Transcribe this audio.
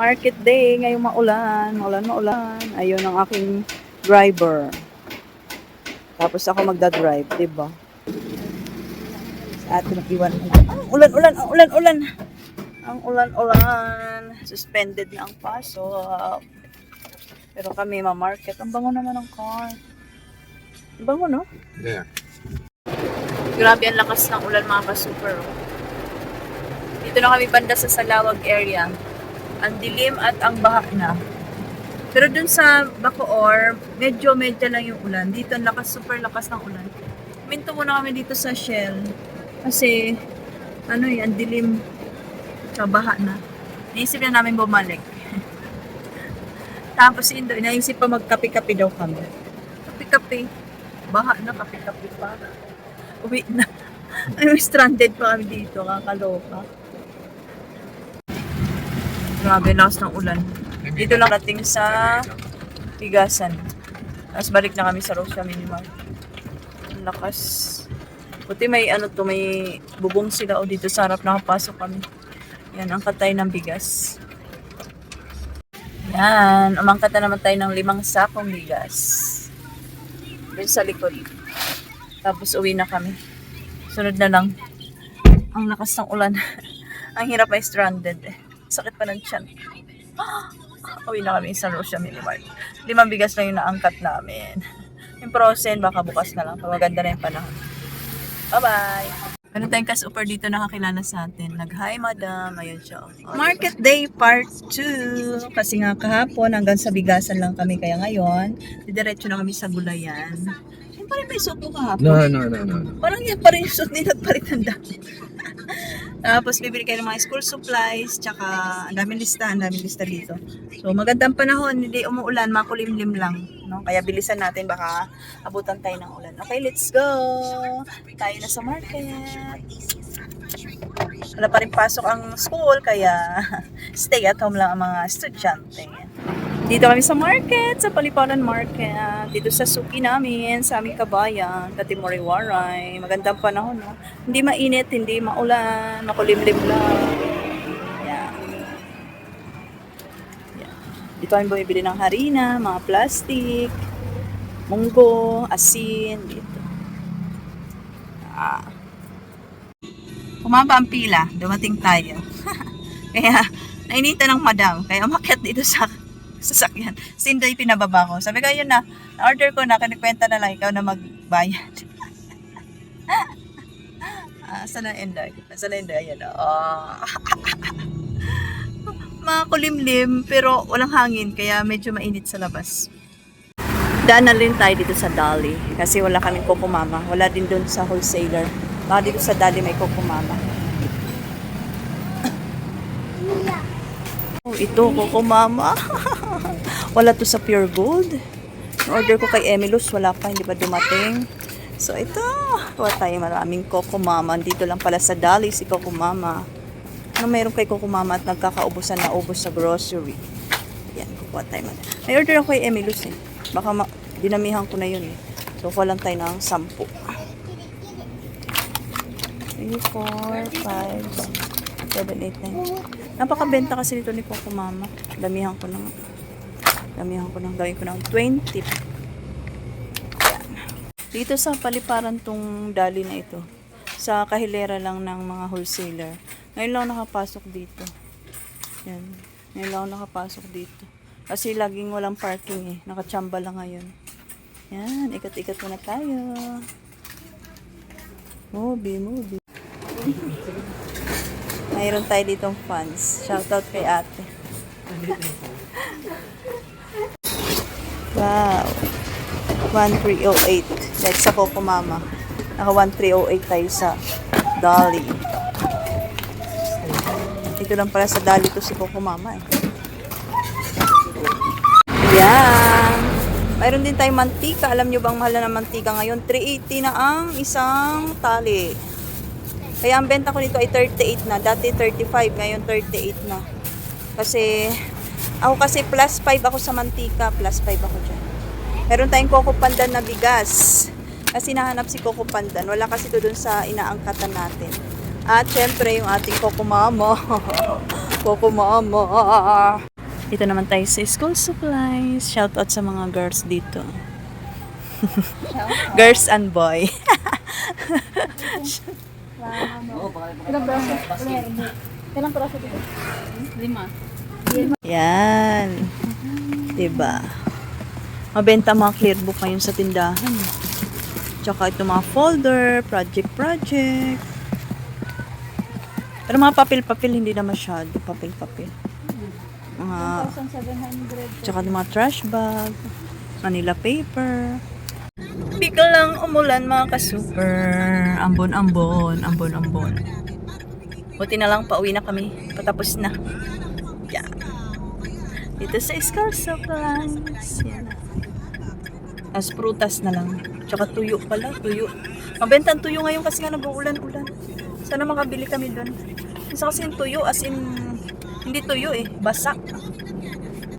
Market day, ngayong maulan. Maulan, maulan. Ayun ang aking driver. Tapos ako magdadrive, di ba? Sa atin nag-iwan. Ang ulan, ulan, ang ulan, ulan. Ang ulan, ulan. Suspended na ang pasok. Pero kami ma-market. Ang bango naman ng car. Ang bango, no? Yeah. Grabe ang lakas ng ulan mga ka-super. Dito na kami banda sa Salawag area. Ang dilim at ang baha na. Pero dun sa Bacoor, medyo medyo lang yung ulan. Dito ang lakas, super lakas ng ulan. Minto muna kami dito sa Shell. Kasi, ano eh, ang dilim. Sa baha na. Naisip na namin bumalik. Tapos Indo, naisip pa magkape-kape daw kami. Kape-kape. Baha na, kape-kape pa. Uwi na. Ay, stranded pa kami dito. Kakaloka. Grabe, lakas ng ulan. Dito lang nating sa Higasan. Tapos balik na kami sa Rosia Minimal. Ang lakas. Buti may ano to, may bubong sila o dito sa harap nakapasok kami. Yan, ang katay ng bigas. Yan, umangkat na naman tayo ng limang sakong bigas. Doon sa likod. Tapos uwi na kami. Sunod na lang. Ang lakas ng ulan. ang hirap ay stranded eh. Sakit pa ng tiyan. Uwi na kami sa Rosia Minimart. Limang bigas lang yung naangkat namin. Yung frozen, baka bukas na lang. Pag maganda na yung panahon. Bye-bye! Meron tayong ka-super dito nakakilala sa atin. Nag-hi, madam. Ayun siya. oh. Market Day Part 2. Kasi nga kahapon hanggang sa bigasan lang kami. Kaya ngayon, didiretso na kami sa gulayan. Yung pa rin may supo kahapon. No, no, no, no. no. Parang yan pa rin suot ang dami. Tapos bibili kayo ng mga school supplies, tsaka ang daming lista, ang daming lista dito. So magandang panahon, hindi umuulan, makulimlim lang. No? Kaya bilisan natin, baka abutan tayo ng ulan. Okay, let's go! Tayo na sa market. Wala pa rin pasok ang school, kaya stay at home lang ang mga estudyante. Dito kami sa market, sa Paliparan Market. Dito sa suki namin, sa aming kabayan, Katimori Waray. Magandang panahon, no? Hindi mainit, hindi maulan, makulimlim lang. Yan. Yan. Dito kami bumibili ng harina, mga plastic, munggo, asin, dito. Ah. Kumaba ang pila, dumating tayo. kaya, nainita ng madam, kaya umakyat dito sa sasakyan. Sinday pinababa ko. Sabi ko, yun na, order ko na, kanikwenta na lang, ikaw na magbayad. ah, saan na Inday? Saan na Inday? Ayan, oh. Mga kulimlim, pero walang hangin, kaya medyo mainit sa labas. Daan na rin tayo dito sa Dali, kasi wala kaming kukumama. Wala din doon sa wholesaler. Baka dito sa Dali may kukumama. Oh, ito, kukumama. wala to sa Pure Gold. order ko kay Emilus, wala pa, hindi pa dumating. So, ito. Kuha tayo maraming Coco Mama. Dito lang pala sa Dali si Coco Mama. Ano meron kay Coco Mama at nagkakaubusan na ubos sa grocery. Yan, kukuha tayo. man- May order ako kay Emilus eh. Baka dinamihan ko na yun eh. So, kuha lang tayo ng 10. 3, 4, 5, 7, 8, 9. Napakabenta kasi nito ni Coco Mama. Damihan ko ng damihan ko ng gawin ko ng 20. Yan. Dito sa paliparan tong dali na ito. Sa kahilera lang ng mga wholesaler. Ngayon lang nakapasok dito. Yan. Ngayon lang nakapasok dito. Kasi laging walang parking eh. Nakachamba lang ngayon. Yan. Ikat-ikat muna tayo. Movie, movie. Mayroon tayo ditong fans. Shoutout kay ate. wow. 1308. Like sa Coco Mama. Naka 1308 tayo sa Dolly. Ito lang pala sa Dolly to si Coco Mama eh. Yan. Mayroon din tayong mantika. Alam nyo bang mahal na ng mantika ngayon? 380 na ang isang tali. Kaya ang benta ko nito ay 38 na. Dati 35, ngayon 38 na. Kasi, ako kasi plus 5 ako sa mantika, plus 5 ako dyan. Meron tayong Coco Pandan na bigas. Kasi nahanap si Coco Pandan. Wala kasi ito dun sa inaangkatan natin. At syempre, yung ating Coco Mama. Coco Mama. Dito naman tayo sa school supplies. Shout out sa mga girls dito. girls and boy. Ilang braso? Ilang braso dito? Lima. Yan. Diba? Mabenta mga clear book ngayon sa tindahan. Tsaka ito mga folder, project-project. Pero mga papel-papel, hindi na masyado. Papel-papel. Mga, 1,700. tsaka mga trash bag, Manila paper. Biglang umulan mga ka-super. Ambon-ambon, ambon-ambon. Buti na lang pauwi na kami. Patapos na. Dito sa Scar Supplies. Yan. As prutas na lang. Tsaka tuyo pala, tuyo. Mabenta ang tuyo ngayon kasi nga nag-uulan-ulan. Sana makabili kami doon. Isa kasi yung tuyo as in, hindi tuyo eh, basa.